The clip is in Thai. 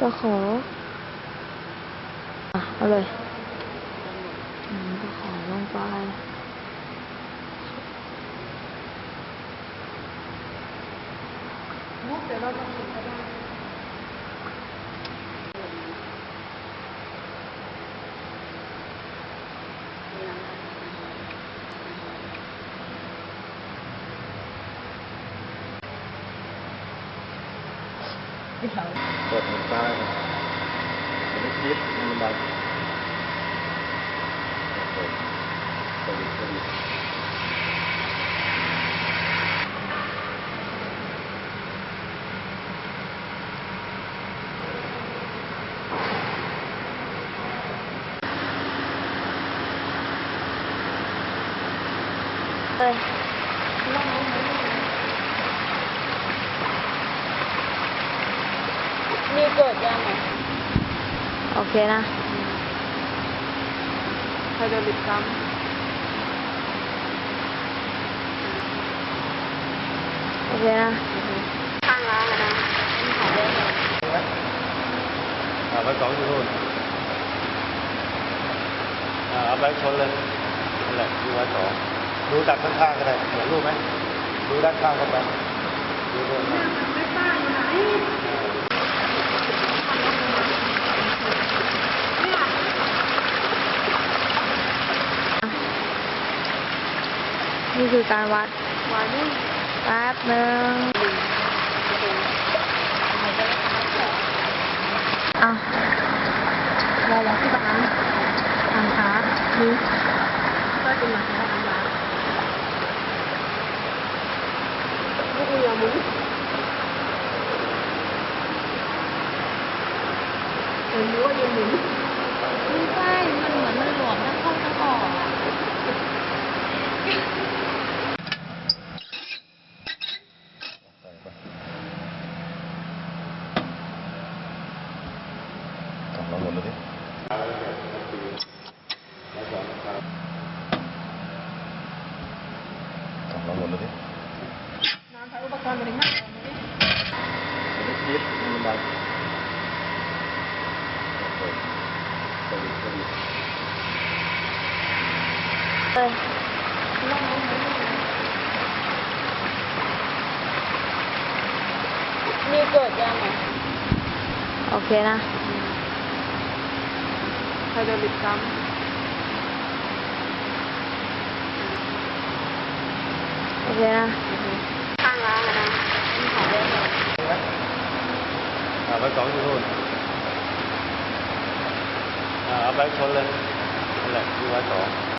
ก็ขอ อะ เอาเลยก็ขอลงไปมุกเดี๋ยวเราต้องถึงก็ได้ เปิดหมดฟ้าครับไม่คิดให้มันดังเปิดเปิดเปิด เลย เคนะไฮโดรลิกซ้โอเคนะำข้างร้านอะนะมันขายได้ไหมอ่าไปสองอยู่นู่นอ่าเอาไปชนเลยนั่นแหละดูไว้สองดูดักข้างๆก็ได้เห็นรูปไหมดูด้านข้างเข้าไปดูด้วยนะไม่ป้าอยู่ไหน นี่คือการวัดมานี่แป๊บหนึ่งอะเราเราที่ร้านทางขาดูก็เป็นหลังร้านร้านลูกเรือมุ้งเห็นรู้ว่ายืนหมุนไม่ใช่มันเหมือนมันหลวมทั้งเข้าทั้งออกอะ đây Hãy subscribe cho Ok nè. Thay là lịch cắm. Ok nè. ở bãi cỏ vui hơn ở bãi cỏ lên. Là đi bãi cỏ